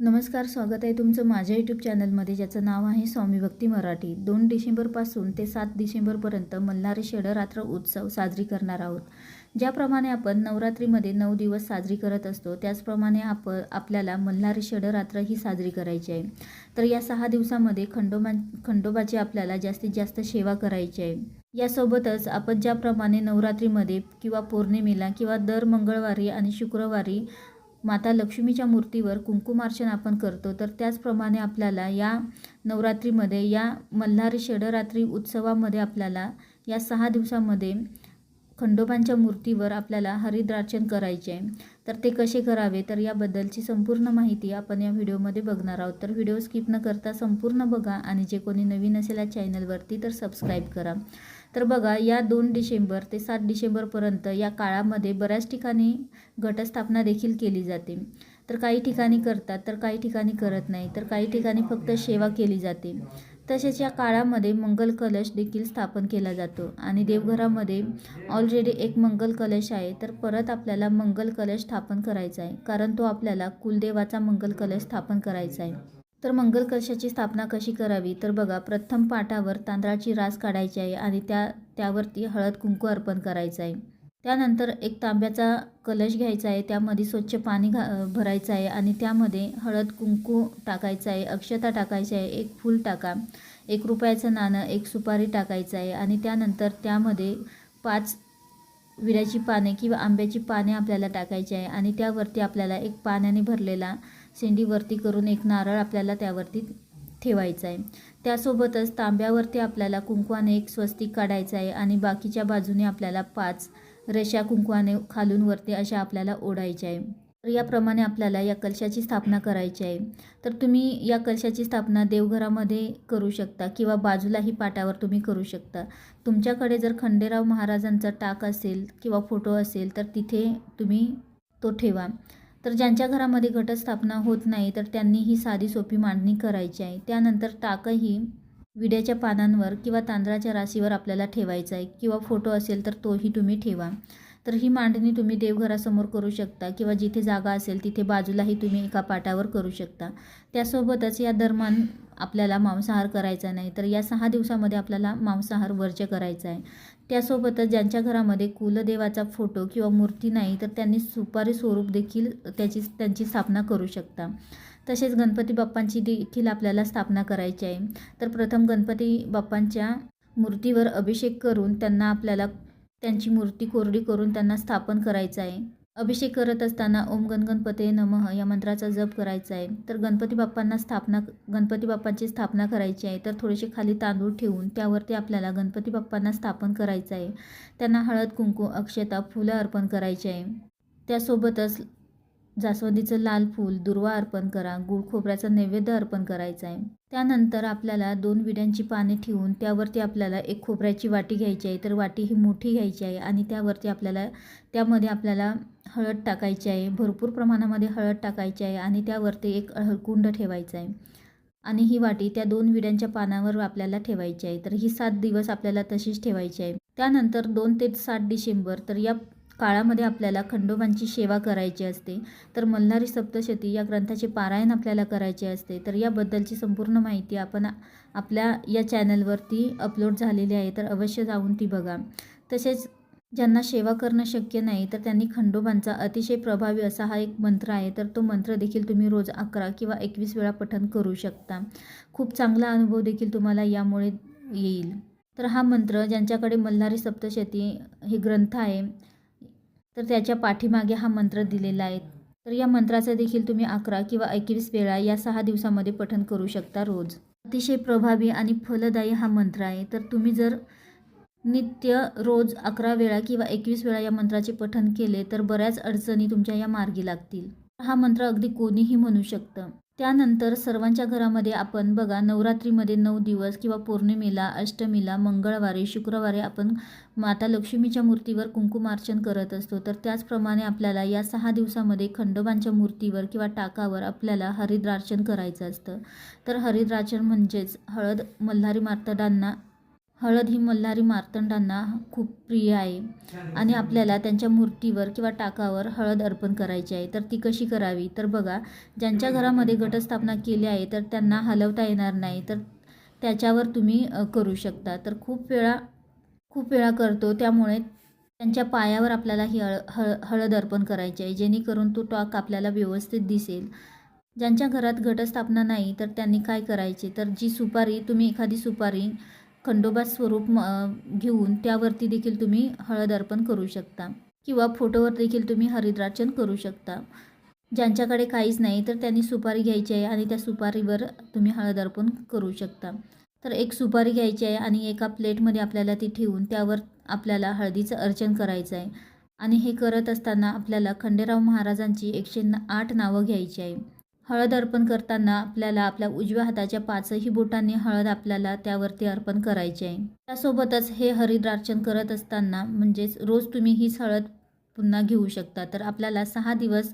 नमस्कार स्वागत आहे तुमचं माझ्या यूट्यूब चॅनलमध्ये ज्याचं नाव आहे स्वामी भक्ती मराठी. दोन डिसेंबरपासून ते सात डिसेंबरपर्यंत मल्हारी षडरात्र उत्सव साजरी करणार आहोत. ज्याप्रमाणे आपण नवरात्रीमध्ये नऊ दिवस साजरी करत असतो त्याचप्रमाणे आप आपल्याला मल्हारी षडरात्र ही साजरी करायची आहे. तर या सहा दिवसामध्ये खंडोबा खंडोबाची आपल्याला जास्तीत जास्त सेवा करायची आहे. यासोबतच आपण ज्याप्रमाणे नवरात्रीमध्ये किंवा पौर्णिमेला किंवा दर मंगळवारी आणि शुक्रवारी माता लक्ष्मीच्या मूर्तीवर कुंकुमार्चन आपण करतो तर त्याचप्रमाणे आपल्याला या नवरात्रीमध्ये या मल्हारी षडरात्री उत्सवामध्ये आपल्याला या सहा दिवसामध्ये खंडोबांच्या मूर्तीवर आपल्याला हरिद्रार्चन करायचे आहे. तर ते कसे करावे? तर याबद्दलची संपूर्ण माहिती आपण या व्हिडिओमध्ये बघणार आहोत. तर व्हिडिओ स्किप न करता संपूर्ण बघा आणि जे कोणी नवीन असेल या चॅनलवरती तर सबस्क्राईब करा. तर बघा या दोन डिसेंबर ते सात डिसेंबरपर्यंत या काळामध्ये बऱ्याच ठिकाणी घटस्थापना देखील केली जाते. तर काही ठिकाणी करतात तर काही ठिकाणी करत नाही तर काही ठिकाणी फक्त सेवा केली जाते. तसेच या काळामध्ये मंगल कलश देखील स्थापन केला जातो आणि देवघरामध्ये ऑलरेडी एक मंगल कलश आहे तर परत आपल्याला मंगल कलश स्थापन करायचा आहे कारण तो आपल्याला कुलदेवाचा मंगल कलश स्थापन करायचा आहे. तर मंगल कलशाची स्थापना कशी करावी? तर बघा प्रथम पाटावर तांदळाची रास काढायची आहे आणि त्या त्यावरती हळद कुंकू अर्पण करायचं आहे. त्यानंतर एक तांब्याचा कलश घ्यायचा आहे त्यामध्ये स्वच्छ पाणी घा भरायचं आहे आणि त्यामध्ये हळद कुंकू टाकायचं आहे अक्षता टाकायची आहे एक फूल टाका एक रुपयाचं नाणं एक सुपारी टाकायचं आहे आणि त्यानंतर त्यामध्ये पाच विड्याची पाने किंवा आंब्याची पाने आपल्याला टाकायची आहे आणि त्यावरती आपल्याला एक पाण्याने भरलेला शेंडीवरती करून एक नारळ आपल्याला त्यावरती ठेवायचा आहे. त्यासोबतच तांब्यावरती आपल्याला कुंकवाने एक स्वस्तिक काढायचं आहे आणि बाकीच्या बाजूने आपल्याला पाच रेषा कुंकवाने खालून वरती अशा आपल्याला ओढायच्या आहे. तर याप्रमाणे आपल्याला या कलशाची स्थापना करायची आहे. तर तुम्ही या कलशाची स्थापना देवघरामध्ये करू शकता किंवा बाजूलाही पाटावर तुम्ही करू शकता. तुमच्याकडे जर खंडेराव महाराजांचा टाक असेल किंवा फोटो असेल तर तिथे तुम्ही तो ठेवा. तर ज्यांच्या घरामध्ये घटस्थापना होत नाही तर त्यांनी ही साधी सोपी मांडणी करायची आहे. त्यानंतर टाकही विड्याच्या पानांवर किंवा तांदळाच्या राशीवर आपल्याला ठेवायचा आहे. किंवा फोटो असेल तर तोही तुम्ही ठेवा. तर ही मांडणी तुम्ही देवघरासमोर करू शकता किंवा जिथे जागा असेल तिथे बाजूलाही तुम्ही एका पाटावर करू शकता. त्यासोबतच या दरम्यान आपल्याला मांसाहार करायचा नाही. तर या सहा दिवसामध्ये आपल्याला मांसाहार वर्ज्य करायचा आहे. त्यासोबतच ज्यांच्या घरामध्ये कुलदेवाचा फोटो किंवा मूर्ती नाही तर त्यांनी सुपारी स्वरूप देखील त्याची त्यांची स्थापना करू शकता. तसेच गणपती बाप्पांची देखील आपल्याला स्थापना करायची आहे. तर प्रथम गणपती बाप्पांच्या मूर्तीवर अभिषेक करून त्यांना आपल्याला त्यांची मूर्ती कोरडी करून त्यांना स्थापन करायचं आहे. अभिषेक करत असताना ओम गणगणपते नमः या मंत्राचा जप करायचा आहे. तर गणपती बाप्पांना स्थापना गणपती बाप्पांची स्थापना करायची आहे. तर थोडेसे खाली तांदूळ ठेवून त्यावरती आपल्याला गणपती बाप्पांना स्थापन करायचं आहे. त्यांना हळद कुंकू अक्षता फुलं अर्पण करायची आहे. त्यासोबतच जास्वंदीचं लाल फूल दुर्वा अर्पण करा गुळ खोबऱ्याचं नैवेद्य अर्पण करायचं आहे. त्यानंतर आपल्याला दोन विड्यांची पाने ठेवून त्यावरती आपल्याला एक खोबऱ्याची वाटी घ्यायची आहे. तर वाटी ही मोठी घ्यायची आहे आणि त्यावरती आपल्याला त्यामध्ये आपल्याला हळद टाकायची आहे. भरपूर प्रमाणामध्ये हळद टाकायची आहे आणि त्यावरती एक हळकुंड ठेवायचं आहे. आणि ही वाटी त्या दोन विड्यांच्या पानावर आपल्याला ठेवायची आहे. तर ही सात दिवस आपल्याला तशीच ठेवायची आहे. त्यानंतर दोन ते सात डिसेंबर तर या काळामध्ये आपल्याला खंडोबांची सेवा करायची असते. तर मल्हारी सप्तशती या ग्रंथाचे पारायण आपल्याला करायचे असते. तर याबद्दलची संपूर्ण माहिती आपण आपल्या या चॅनलवरती अपलोड झालेली आहे. तर अवश्य जाऊन ती बघा. तसेच ज्यांना सेवा करणं शक्य नाही तर त्यांनी खंडोबांचा अतिशय प्रभावी असा हा एक मंत्र आहे. तर तो मंत्र देखील तुम्ही रोज अकरा किंवा एकवीस वेळा पठण करू शकता. खूप चांगला अनुभव देखील तुम्हाला यामुळे येईल. तर हा मंत्र ज्यांच्याकडे मल्हारी सप्तशती हे ग्रंथ आहे तर त्याच्या पाठीमागे हा मंत्र दिलेला आहे. तर या मंत्राचा देखील तुम्ही अकरा किंवा एकवीस वेळा या सहा दिवसामध्ये पठण करू शकता रोज. अतिशय प्रभावी आणि फलदायी हा मंत्र आहे. तर तुम्ही जर नित्य रोज अकरा वेळा किंवा एकवीस वेळा या मंत्राचे पठण केले तर बऱ्याच अडचणी तुमच्या या मार्गी लागतील. हा मंत्र अगदी कोणीही म्हणू शकतं. त्यानंतर सर्वांच्या घरामध्ये आपण बघा नवरात्रीमध्ये नऊ दिवस किंवा पौर्णिमेला अष्टमीला मंगळवारी शुक्रवारी आपण माता लक्ष्मीच्या मूर्तीवर कुंकुमार्चन करत असतो. तर त्याचप्रमाणे आपल्याला या सहा दिवसामध्ये खंडोबांच्या मूर्तीवर किंवा टाकावर आपल्याला हरिद्रार्चन करायचं असतं. तर हरिद्रार्चन म्हणजेच हळद मल्हारी मार्तडांना हळद ही मल्हारी मार्तंडांना खूप प्रिय आहे. आणि आपल्याला त्यांच्या मूर्तीवर किंवा टाकावर हळद अर्पण करायची आहे. तर ती कशी करावी? तर बघा ज्यांच्या घरामध्ये घटस्थापना केली आहे तर त्यांना हलवता येणार नाही. तर त्याच्यावर तुम्ही करू शकता. तर खूप वेळा खूप वेळा करतो. त्यामुळे त्यांच्या पायावर आपल्याला ही हळ हळ हळद अर्पण करायची आहे. जेणेकरून तो टॉक आपल्याला व्यवस्थित दिसेल. ज्यांच्या घरात घटस्थापना नाही तर त्यांनी काय करायचे? तर जी सुपारी तुम्ही एखादी सुपारी खंडोबा स्वरूप म- घेऊन त्यावरती देखील तुम्ही हळद अर्पण करू शकता. किंवा फोटोवर देखील तुम्ही हरिद्राचन करू शकता. ज्यांच्याकडे काहीच नाही तर त्यांनी सुपारी घ्यायची आहे आणि त्या सुपारीवर तुम्ही हळद अर्पण करू शकता. तर एक सुपारी घ्यायची आहे आणि एका प्लेटमध्ये आपल्याला ती ठेवून त्यावर आपल्याला हळदीचं अर्चन करायचं आहे. आणि हे करत असताना आपल्याला खंडेराव महाराजांची एकशे न- आठ नावं घ्यायची आहे. हळद अर्पण करताना आपल्याला आपल्या उजव्या हाताच्या पाचही बोटांनी हळद आपल्याला त्यावरती अर्पण करायची आहे. त्यासोबतच हे हरिद्रार्चन करत असताना म्हणजेच रोज तुम्ही हीच हळद पुन्हा घेऊ शकता. तर आपल्याला सहा दिवस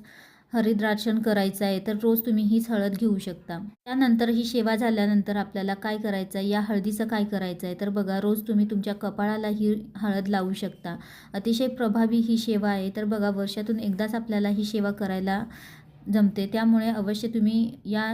हरिद्रार्चन करायचं आहे तर रोज तुम्ही हीच हळद घेऊ शकता. त्यानंतर ही सेवा झाल्यानंतर आपल्याला काय करायचं आहे? या हळदीचं काय करायचं आहे? तर बघा रोज तुम्ही तुमच्या कपाळाला ही हळद लावू शकता. अतिशय प्रभावी ही सेवा आहे. तर बघा वर्षातून एकदाच आपल्याला ही सेवा करायला जमते. त्यामुळे अवश्य तुम्ही या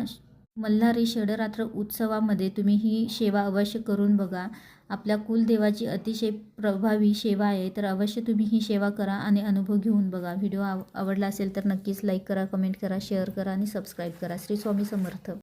मल्हारी षडरात्र उत्सवामध्ये तुम्ही ही सेवा अवश्य करून बघा. आपल्या कुलदेवाची अतिशय प्रभावी सेवा आहे तर अवश्य तुम्ही ही सेवा करा आणि अनुभव घेऊन बघा. व्हिडिओ आव आवडला असेल तर नक्कीच लाईक करा कमेंट करा शेअर करा आणि सबस्क्राईब करा. श्री स्वामी समर्थ.